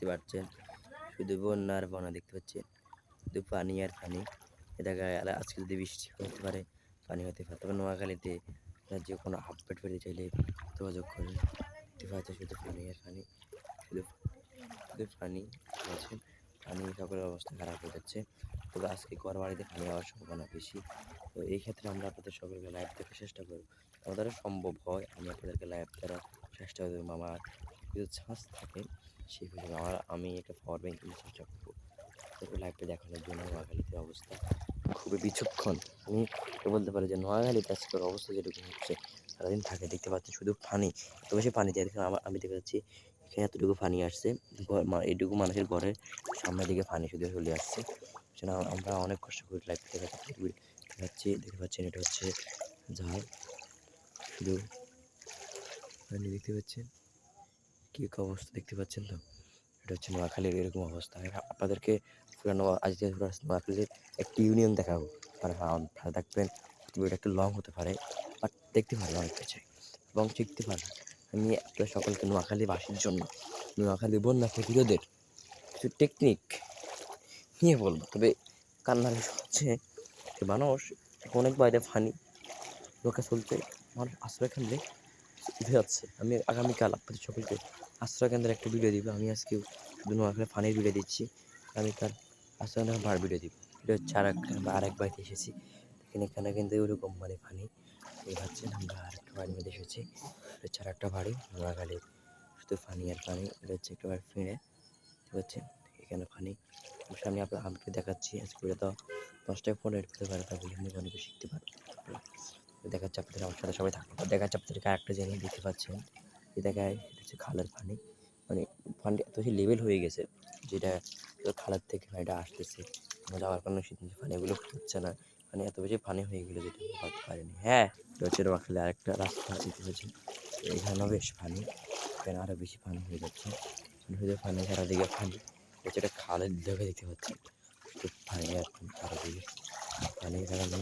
দেখতে পাচ্ছেন। শুধু বন্যার বনা দেখতে পাচ্ছেন। শুধু পানি আর পানি। এ জায়গায় আজকে যদি বৃষ্টি হতে পারে, পানি হতে পারে, তবে নোয়াখালীতে যে কোনো আপডেট পেতে চাইলে যোগাযোগ করুন। দেখতে শুধু পানি আর পানি। শুধু শুধু পানি আছে। পানি সকলের অবস্থা খারাপ হয়ে যাচ্ছে। তবে আজকে ঘর বাড়িতে পানি হওয়ার সম্ভাবনা বেশি। তো এই ক্ষেত্রে আমরা আপনাদের সকলকে লাইভ দেখার চেষ্টা করব। আমাদের সম্ভব হয়। আমি আপনাদেরকে লাইভ দেওয়ার চেষ্টা করব। আমার কিছু চান্স থাকে, সেই আমার, আমি একটা পাওয়ার ব্যাংক কিনে চেষ্টা করব। তারপর লাইভটা দেখানোর জন্য নোয়াখালীতে অবস্থা খুবই বিচক্ষণ। আমি বলতে পারি যে নোয়াখালীতে আজকের অবস্থা যেরকম হচ্ছে, সারাদিন থাকে, দেখতে পাচ্ছি শুধু পানি, এত বেশি পানি যায় দেখুন, আমার, আমি দেখতে পাচ্ছি এখানে এতটুকু পানি আসছে এইটুকু মানুষের ঘরের সামনের দিকে পানি শুধু চলে আসছে। সেটা আমরা অনেক কষ্ট করে লাইভ দেখাচ্ছি দেখাচ্ছি দেখতে পাচ্ছেন, এটা হচ্ছে জাল শুধু দেখতে পাচ্ছেন। কী এক অবস্থা দেখতে পাচ্ছেন তো? এটা হচ্ছে নোয়াখালীর এরকম অবস্থা। আপনাদেরকে আজকে নোয়াখালীর একটি ইউনিয়ন দেখাবো। আর ভালো থাকবেন ভিডিওটা একটু লং হতে পারে বাট দেখতে পারেন অনেক কিছু এবং শিখতে পারেন আমি আপনার সকলকে নোয়াখালীবাসীর জন্য নোয়াখালী বন্যা প্রতিরোধের কিছু টেকনিক নিয়ে বলব। তবে কান্নার হচ্ছে মানুষ অনেক বাইরে ফানি, লোকে চলতে মানুষ আশ্রয় উঠে যাচ্ছে। আমি আগামীকাল আপনাদের সকলকে আশ্রয় কেন্দ্রের একটা ভিডিও দিব। আমি আজকে নোয়াখালী ফানির ভিডিও দিচ্ছি। আগামীকাল আশ্রয় কেন্দ্রের বার ভিডিও দিব। এটা হচ্ছে আর এক আমরা আর এক বাড়িতে এসেছি। এখানে এখানে কিন্তু ওরকম মানে ফানি। এই ভাবছেন আমরা আর একটা বাড়ির মধ্যে এসেছি। এটা হচ্ছে আর একটা বাড়ি। নোয়াখালীর শুধু পানি আর পানি এটা হচ্ছে একটা বাড়ি ফিরে। হচ্ছে এখানে আমার সামনে আপনার আমাকে দেখাচ্ছি। আজকে তো দশটা পনেরো হতে পারে তা আপনি অনেক শিখতে পারবেন দেখাচ্ছে আপনাদের আমার সাথে, সবাই থাকবে দেখাচ্ছে আপনাদেরকে আরেকটা জিনিস দেখতে পাচ্ছেন। এই এটা হচ্ছে খালের পানি। মানে পানি এত বেশি লেভেল হয়ে গেছে যেটা খালের থেকে পানিটা আসতেছে। যাওয়ার কোনো শীত পানিগুলো হচ্ছে না। মানে এত বেশি পানি হয়ে গেলো যেটা ভাবতে পারিনি। হ্যাঁ এটা হচ্ছে নোয়াখালী আরেকটা রাস্তা দেখতে পাচ্ছি এখানেও বেশ পানি, এখানে আরও বেশি পানি হয়ে যাচ্ছে। শুধু পানি চারিদিকে পানি এটা হচ্ছে একটা খালের দেখে দেখতে পাচ্ছি পানি আর পানি কারণে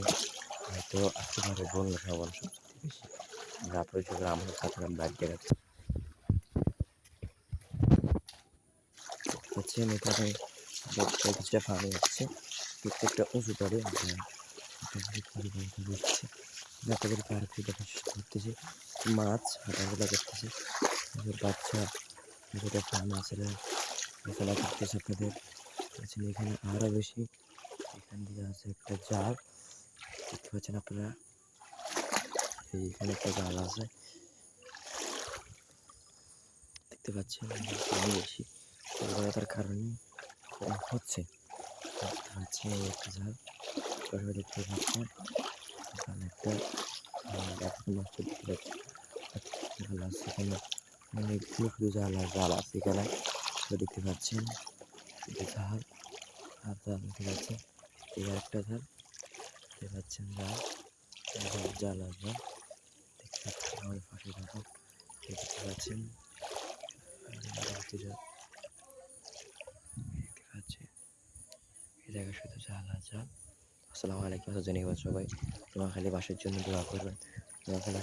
হয়তো আসতে পারে বন্যা সম্ভাবনা সবচেয়ে বেশি আমরা সাথে লাইভ দেখাচ্ছি হচ্ছে এখানে কিছুটা পানি হচ্ছে প্রত্যেকটা উঁচু করে পার্কে দেখা করতেছে মাছ হাঁটাগুলো করতেছে। বাচ্চা যেটা ফার্ম আছে খেলা করতেছে আপনাদের। আচ্ছা, এখানে আরও বেশি এখান থেকে আছে একটা জাল। দেখতে পাচ্ছেন আপনারা? এই এখানে একটা জাল আছে। দেখতে পাচ্ছেন, পানি বেশি। উর্বরতার কারণে হচ্ছে। দেখতে পাচ্ছি এই একটা জাল দেখতে পাচ্ছেন, এখানে একটা মাছ দেখতে পাচ্ছি জাল আছে এখানে। অনেকগুলো শুধু জাল আর জাল আছে এখানে। দেখতে পাচ্ছেন জাল আর জাল দেখতে পাচ্ছেন এই একটা জাল দেখতে পাচ্ছেন জাল জাল আসবে দেখতে পাচ্ছেন, আমাদের পাশে দেখো, দেখতে পাচ্ছেন। দেখতে আসসালামু আলাইকুম সবাই। খালি বাসের জন্য দোয়া করবেন। নোয়াখালী